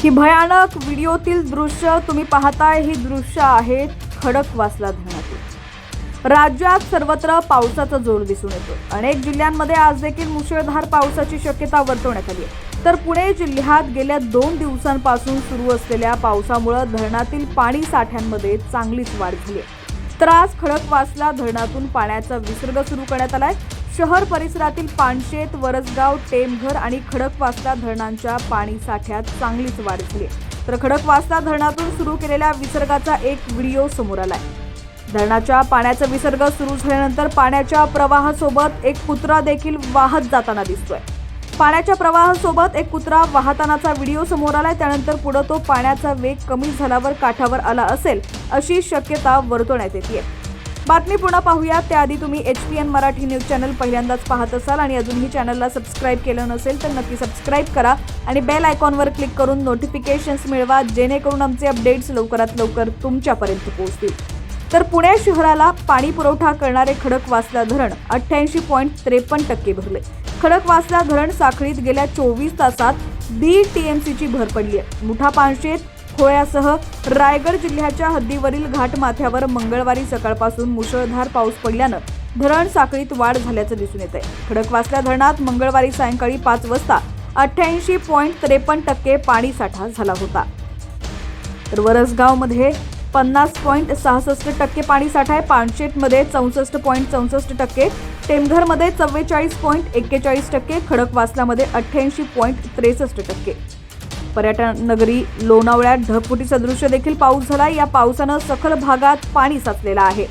ही भयानक व्हिडिओतील दृश्य तुम्ही पाहताय ही दृश्य आहेत खडकवासला धरणातील. राज्यात सर्वत्र पावसाचा जोर दिसून येतो अनेक जिल्ह्यांमध्ये आज देखील मुसळधार पावसाची शक्यता वर्तवण्यात आली आहे. तर पुणे जिल्ह्यात गेल्या दोन दिवसांपासून सुरू असलेल्या पावसामुळे धरणातील पाणी साठ्यांमध्ये चांगलीच वाढ झाली आहे. तर आज खडकवासला धरणातून पाण्याचा विसर्ग सुरू करण्यात आलाय. शहर परिसरातील पानशेत वरसगाव टेमघर आणि खडकवासला धरणांच्या पाणी साठ्यात चांगलीच वाढ झाली. आहे. तर खडकवासला धरणातून सुरू केलेल्या विसर्गाचा एक व्हिडिओ समोर आलाय. धरणाच्या पाण्याचा विसर्ग सुरू झाल्यानंतर पाण्याच्या प्रवाहासोबत एक कुत्रा देखील वाहत जाताना दिसतोय. पाण्याच्या प्रवाहासोबत एक कुत्रा वाहतानाचा व्हिडिओ समोर आलाय. त्यानंतर पुढे तो पाण्याचा वेग कमी झाल्यावर काठावर आला असेल अशी शक्यता वर्तवण्यात येते बातमी पुन्हा पाहूया. त्याआधी तुम्ही H P N Marathi news channel पहिल्यांदाच पाहत असाल आणि अजूनही चॅनलला सबस्क्राईब केलं नसेल तर नक्की सबस्क्राईब करा आणि बेल आयकॉनवर क्लिक करून नोटिफिकेशन्स मिळवा जेणेकरून आमचे अपडेट्स लवकरात लवकर तुमच्यापर्यंत पोहोचतील. तर पुणे शहराला पाणी पुरवठा करणारे खडकवासला धरण अठ्ठ्याऐंशी पॉईंट त्रेपन्न टक्के भरले. खडकवासला धरण साखळीत गेल्या चोवीस तासात दीड टीएमसीची भर पडली आहे. मुठा पानशेत खोळ्यासह रायगड जिल्ह्याच्या हद्दीवरील घाटमाथ्यावर मंगळवारी सकाळपासून मुसळधार पाऊस पडल्यानं धरण साखळीत वाढ झाल्याचं दिसून येत आहे खडकवासल्या धरणात मंगळवारी सायंकाळी पाच वाजता अठ्ठ्याऐंशी पॉईंट त्रेपन्न टक्के पाणी साठा झाला होता. तर वरसगावमध्ये पन्नास पॉईंट सहासष्ट टक्के पाणी साठा आहे. पानशेतमध्ये चौसष्ट पॉईंट चौसष्ट टक्के. टेमघरमध्ये चव्वेचाळीस पॉईंट एक्केचाळीस टक्के. खडकवासलामध्ये अठ्ठ्याऐंशी पॉईंट त्रेसष्ट टक्के. पर्यटन नगरी लोणावळ्यात ढगफुटी सदृश्य देखील पाऊस झाला या पावसानं सखल भागात पाणी साचलेलं आहे.